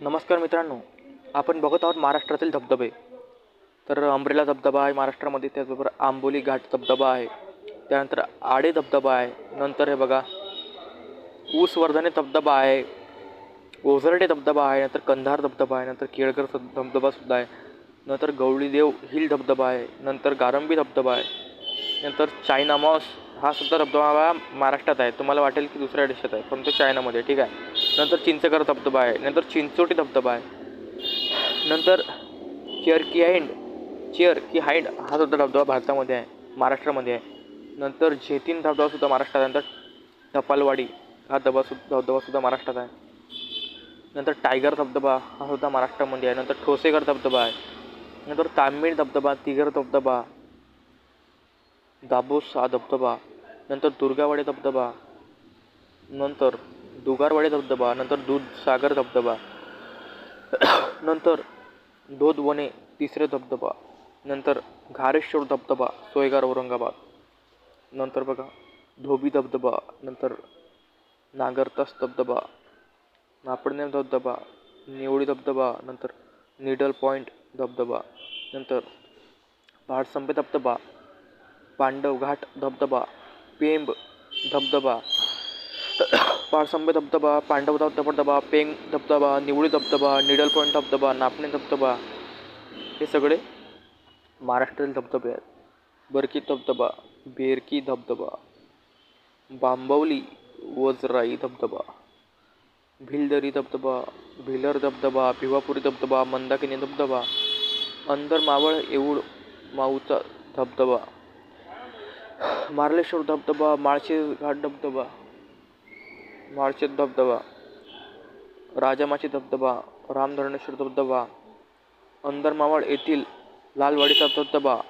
नमस्कार मित्रांनो आपण बघत आहोत महाराष्ट्रातील धबधबे. तर अंब्रेला धबधबा आहे महाराष्ट्रामध्ये त्याचबरोबर आंबोली घाट धबधबा आहे. त्यानंतर आडे धबधबा आहे. नंतर हे बघा ऊसवर्धने धबधबा आहे. ओझरडे धबधबा आहे. नंतर कंधार धबधबा आहे. नंतर केळकर धबधबासुद्धा आहे. नंतर गवळीदेव हिल धबधबा आहे. नंतर गारंबी धबधबा आहे. नंतर चायना मॉस हा सुद्धा धबधबा महाराष्ट्रात आहे. तुम्हाला वाटेल की दुसऱ्या देशात आहे. पण तो चायनामध्ये ठीक आहे. नंतर चिंचकर धबधबा आहे. नंतर चिंचोटी धबधबा आहे. नंतर चेअर की हाइंड चेअर की हाइंड हा सुद्धा धबधबा भारतामध्ये आहे महाराष्ट्रामध्ये आहे. नंतर झेतीन धबधबासुद्धा महाराष्ट्रात आहे. नंतर टपालवाडी हा धबा सु धबधबासुद्धा महाराष्ट्रात आहे. नंतर टायगर धबधबा हा सुद्धा महाराष्ट्रामध्ये आहे. नंतर ठोसेघर धबधबा आहे. नंतर तांबेड धबधबा तिगर धबधबा दाबोस हा धबधबा. नंतर दुर्गावाडी धबधबा. नंतर दुगारवाडी धबधबा नंतर दूधसागर धबधबा नंतर दोदवणे तिसरे धबधबा नंतर घारेश्वर धबधबा सोयगार औरंगाबाद नंतर बघा धोबी धबधबा नंतर नागरतास धबधबा नापडनेम धबधबा निवळी धबधबा नंतर निडल पॉईंट धबधबा नंतर भाडसंपे धबधबा पांडव घाट धबधबा पेंब धबधबा पाळसंबे धबधबा पांडव धब- धबधबा पेंग धबधबा निवळी धबधबा निडल पॉईंट धबधबा नापणे धबधबा हे सगळे महाराष्ट्रातील धबधबे आहेत. बरकी धबधबा बेरकी धबधबा बांबवली वजराई धबधबा भिलदरी धबधबा भिलर धबधबा भिवापुरी धबधबा मंदाकिनी धबधबा अंदर मावळ येऊळ माऊचा धबधबा मार्लेश्वर धबधबा माळशे घाट धबधबा माळशेत धबधबा राजामाची धबधबा रामधरणेश्वर धबधबा अंदरमावळ येथील लालवाडीचा धबधबा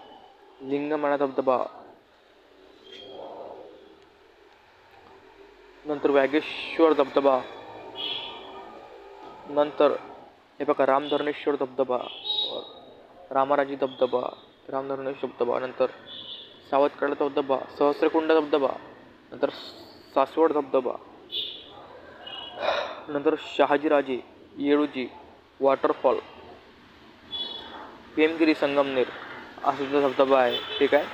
लिंगमाळा धबधबा. नंतर वागेश्वर धबधबा. नंतर हे बघा रामधरणेश्वर धबधबा रामाराजी धबधबा रामधरणेश्वर धबधबा. नंतर सावतकडा धबधबा सहस्रकुंड धबधबा. नंतर सासवड धबधबा. नंतर शहाजीराजे येळूजी वॉटरफॉल पेमगिरी संगमनेर हा सुद्धा धबधबा आहे ठीक आहे?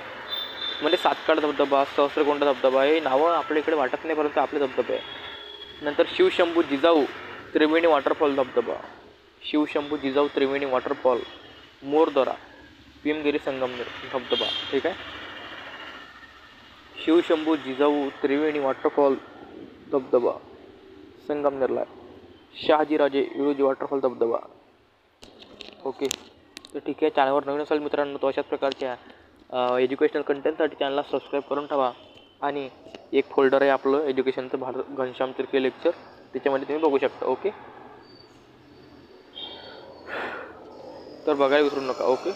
म्हणजे सातकाड धबधबा सहस्रकोंडा धबधबा हे नावं आपल्या इकडे वाटत नाही परंतु आपले धबधबे आहे नंतर शिवशंभू जिजाऊ त्रिवेणी वॉटरफॉल धबधबा. शिवशंभू जिजाऊ त्रिवेणी वॉटरफॉल मोरदरा भीमगिरी संगमनेर धबधबा ठीक आहे? शिवशंभू जिजाऊ त्रिवेणी वॉटरफॉल धबधबा. संगमनेरला. आहे शहाजीराजे विरोजी वॉटरफॉल धबधबा. ओके तर ठीक आहे चॅनलवर नवीन असाल मित्रांनो तो अशाच प्रकारच्या एज्युकेशनल कंटेंटसाठी चॅनलला सबस्क्राईब करून ठेवा. आणि एक फोल्डर आहे आपलं एज्युकेशनचं भारत घनश्याम तिरके लेक्चर त्याच्यामध्ये तुम्ही बघू शकता ओके तर बघायला विसरू नका ओके